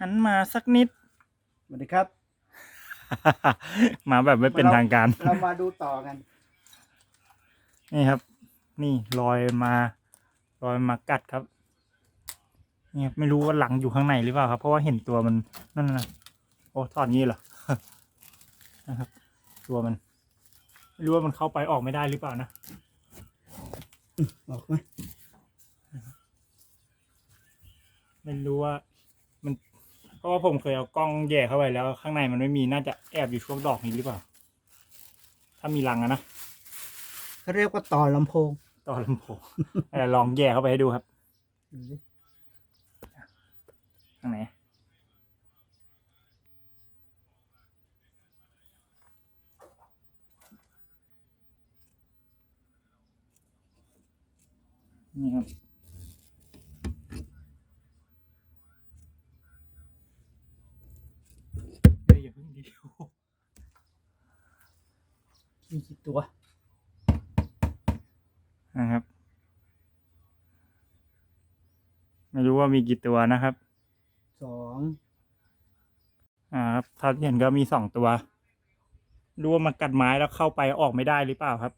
หันมาสักนิด สวัสดีครับ มาแบบไม่เป็นทางการ เรามาดูต่อกัน นี่ครับ นี่รอยมารอยมากัดครับนี่ครับไม่รู้ว่าหลังอยู่ข้างในหรือเปล่าครับ เพราะว่าเห็นตัวมันนั่นนะโอ้ทอดงี้เหรอนะครับ ตัวมัน ไม่รู้ว่ามันเข้าไปออกไม่ได้หรือเปล่านะออกไหมไม่รู้ว่ามันเพ ราะว่าผมเคยเอากล้องแย่เข้าไปแล้ว ข้างในมันไม่มีน่าจะแอบอยู่ช่วงดอกนี้หรือเปล่า ถ้ามีรังอะนะเขาเรียกว่าต่อลำโพง ต่อลำโพงเออลองแย่เข้าไปให้ดูครับดูสิข้างไหนนี่ครับ เฮ้ยอย่าเพิ่งดีโอ มีกี่ตัวนะครับ ไม่รู้ว่ามีกี่ตัวนะครับ สองอ่าครับถ้าที่เห็นก็มีสองตัวรู้ว่ามากัดไม้แล้วเข้าไปออกไม่ได้หรือเปล่าครับ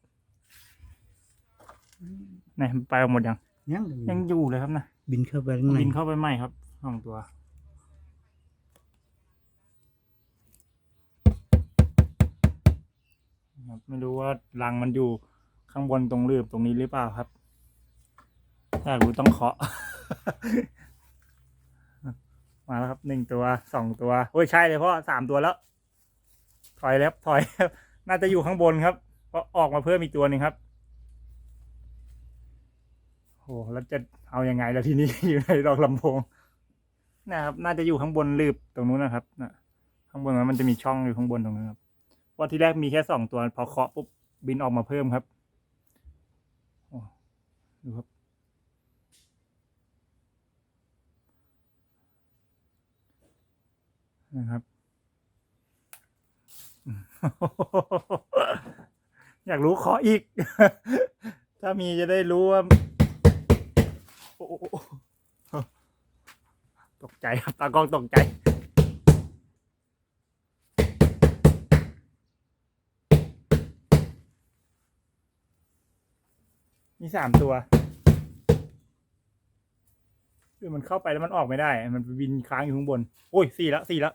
ไหนมันไปออกหมดยังยังยังอยู่เลยครับนะบินเข้าไปข้างในบินเข้าไปใหม่ครับสองตัวครับ ไม่รู้ว่ารังมันอยู่ข้างบนตรงรืบตรงนี้หรือเปล่าครับ ถ้ารู้ต้องเคาะ มาแล้วครับหนึ่งตัวสองตัวโอ้ยใช่เลยเพราะสามตัวแล้ว ถอยแล้วถอยแล้วน่าจะอยู่ข้างบนครับเพราะออกมาเพิ่มอีกตัวหนึ่งครับโอ้แล้วจะเอายังไงแล้วทีนี้อยู่ในดอกลำโพงนะครับ น่าจะอยู่ข้างบนลืบตรงนู้นนะครับนะข้างบนนั้นมันจะมีช่องอยู่ข้างบนตรงนั้นครับ เพราที่แรกมีแค่สองตัวพอเคาะปุ๊บบินออกมาเพิ่มครับดูครับ นะครับ อยากรู้ขออีก ถ้ามีจะได้รู้ว่าตกใจครับตากล้องตกใจ มีสามตัวคือมันเข้าไปแล้วมันออกไม่ได้ มันบินค้างอยู่ข้างบน โอ้ยสี่แล้วสี่แล้ว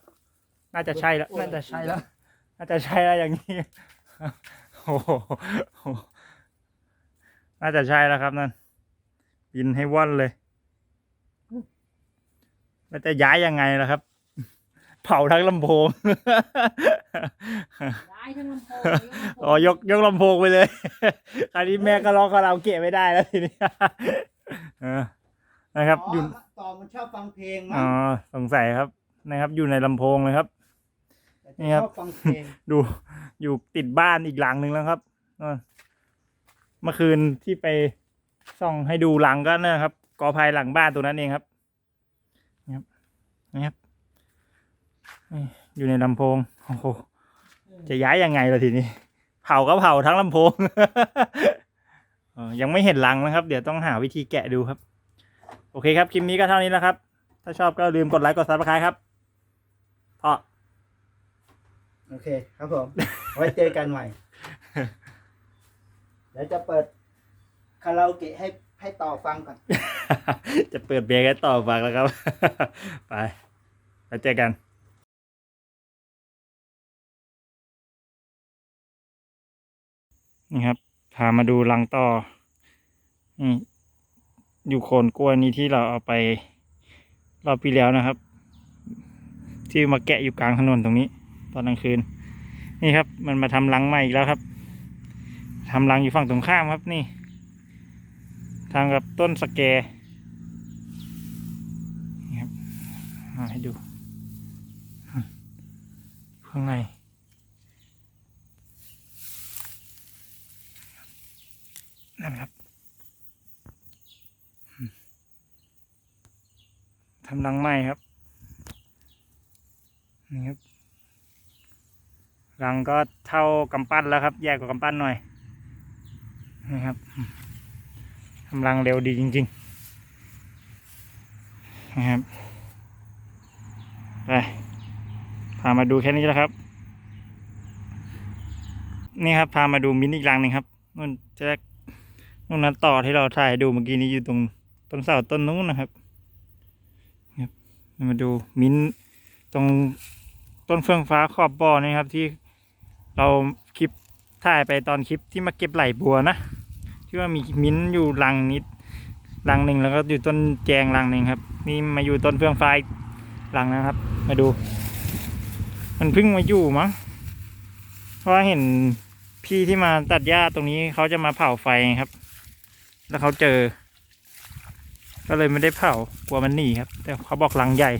น่าจะใช่แล้ว น่าจะใช่แล้ว น่าจะใช่แล้วอย่างนี้โอ้โหน่าจะใช่แล้วครับนั่น บินให้ว่อนเลย แล้วจะย้ายยังไงล่ะครับ เผาทั้งลำโพง ย้ายทั้งลำโพงอ๋อยกยกลำโพงไปเลย คราวนี้แม่ก็ร้องคาราโอเกะไม่ได้แล้วทีนี้เออนะครับอ๋ออยู่ ต่อมันชอบฟังเพลงอ๋มั้องสงสัยครับนะครับ อยู่ในลำโพงเลยครับ แต่นี่ครับ ชอบฟังเพลงดูอยู่ติดบ้านอีกหลังหนึ่งแล้วครับอ่าเมื่อคืนที่ไปส่องให้ดูหลังก็นะครับกอภัยหลังบ้านตัวนั้นเองครับนี่ครับนี่ครับนี่ อยู่ในลำโพงโอ้โหจะย้ายยังไงล่ะทีนี้ เผาก็เผาทั้งลำโพงเออยังไม่เห็นหลังนะครับ เดี๋ยวต้องหาวิธีแกะดูครับ โอเคครับ คลิปนี้ก็เท่านี้แล้วครับ ถ้าชอบก็ลืมกดไลค์กดซับสไครต์ครับเพราะโอเคครับผม ไว้เจอกันใหม่เดี๋ยวจะเปิดคาราโอเกะให้ให้ต่อฟังก่อน จะเปิดเบียร์กันต่อฟังแล้วครับ ไปไปเจอกัน นี่ครับ พามาดูรังต่อนี่อยู่โคนกล้วยนี้ที่เราเอาไปรอบปีแล้วนะครับ ที่มาแกะอยู่กลางถนนตรงนี้ ตอนกลางคืน นี่ครับ มันมาทำรังใหม่อีกแล้วครับทำรังอยู่ฝั่งตรงข้ามครับนี่ทางกับต้นสแกนี่ครับมาให้ดูข้างในนครับ ทำรังไหมครับ นี่ครับรังก็เท่ากำปั้นแล้วครับ แยกกว่ากำปั้นหน่อย นี่ครับทำรังเร็วดีจริงๆ นะครับ ไป พามาดูแค่นี้แล้วครับ นี่ครับ พามาดูมินอีกรังหนึ่งครับนู่นจ็คนู่นนั้นต่อที่เราถ่ายดูเมื่อกี้นี้อยู่ตรงต้นเสาต้นนู้นนะครับ มาดูมิ้นตรงต้นเฟื่องฟ้าขอบบ่อนี่ครับ ที่เราคลิปถ่ายไปตอนคลิปที่มาเก็บไหลบัวนะที่ว่ามีมิ้นอยู่รังนิดรังหนึ่งแล้วก็อยู่ต้นแจงรังหนึ่งครับ นี่มาอยู่ต้นเฟื่องฟ้ารังนะครับ มาดู มันเพิ่งมาอยู่มั้งเพราะเห็นพี่ที่มาตัดหญ้าตรงนี้เขาจะมาเผาไฟครับ แล้วเขาเจอ ก็เลยไม่ได้เผากลัวมันหนีครับ แต่เขาบอกรังใหญ่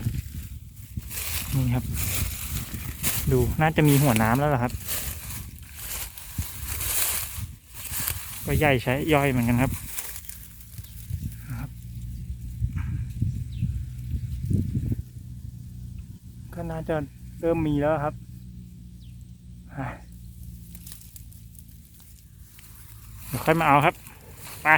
นี่ครับ ดูน่าจะมีหัวน้ำแล้วล่ะครับ ก็ใหญ่ใช้ย่อยเหมือนกันครับก็น่าจะเริ่มมีแล้วครับ เดี๋ยวค่อยมาเอาครับ ไป